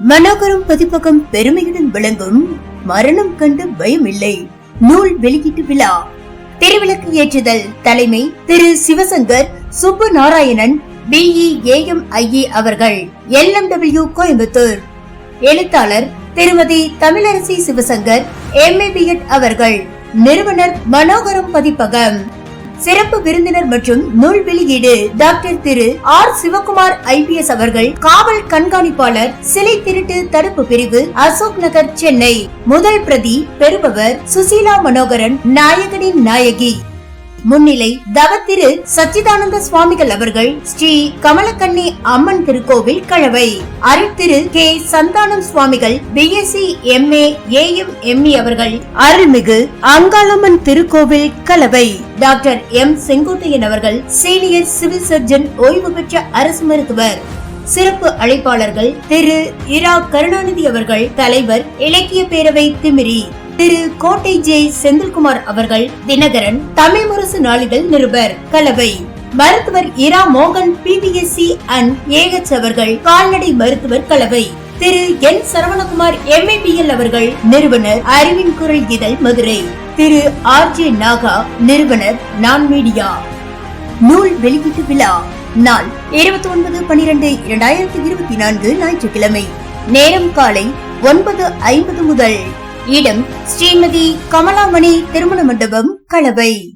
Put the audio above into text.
மனோகரம் பதிப்பகம் பெருமையுடன் விளங்கும் மரணம் கண்டு பயமில்லை. நூல் வெளியீட்டு விழா. திருவிளக்கு ஏற்றுதல் தலைமை Thiru Sivasankar Subbu Narayanan BE AM IA அவர்கள் எல்எம்டபிள்யூ கோயம்புத்தூர். எழுத்தாளர் திருமதி தமிழரசி சிவசங்கர் எம்ஏ பிஎட் அவர்கள் நிறுவனர் மனோகரம் பதிப்பகம். சிறப்பு விருந்தினர் மற்றும் நூல் வெளியீடு doctor Thiru R Sivakumar IPS அவர்கள் காவல் கண்காணிப்பாளர் சிலை திருட்டு தடுப்பு பிரிவு அசோக் நகர் சென்னை. முதல் பிரதி பெறுபவர் சுசீலா மனோகரன் நாயகனின் நாயகி. முன்னிலை தவ திரு சச்சிதானந்த சுவாமிகள் அவர்கள் ஸ்ரீ கமலக்கண்ணி அம்மன் திருக்கோவில் கழவை அருட்திரு கே சந்தானம் சுவாமிகள் பிஎஸ்சி எம்ஏ ஏஎம் எம்இ அவர்கள் அருள்மிகு அங்காளம்மன் திருக்கோவில் கலவை. டாக்டர் எம் செங்கோட்டையன் அவர்கள் சீனியர் சிவில் சர்ஜன் ஓய்வு பெற்ற அரசு மருத்துவர். சிறப்பு அழைப்பாளர்கள் திரு இரா கருணாநிதி அவர்கள் தலைவர் இலக்கிய பேரவை திமிரி. திரு கோட்டை ஜே செந்தில்குமார் அவர்கள் தினகரன் தமிழ் முரசு நாளிதழ் நிருபர் கலவை. மருத்துவர் இரா மோகன் பிபிஎஸ்சி அண்ட் ஏஹெச் அவர்கள் கால்நடை மருத்துவர் கலவை. திரு என் சரவணகுமார் எம்ஏபிஎல் அவர்கள் நிறுவனர் அறிவின் குரல் இதழ் மதுரை. திரு ஆர் ஜே நாகா நிறுவனர் நான் மீடியா. நூல் வெளியீட்டு விழா நாள் இருபத்தி ஒன்பது பனிரெண்டு இரண்டாயிரத்தி இருபத்தி நான்கு ஞாயிற்றுக்கிழமை. நேரம் காலை ஒன்பது ஐம்பது முதல் இடம் ஸ்ரீமதி கமலாமணி திருமண மண்டபம் கலவை.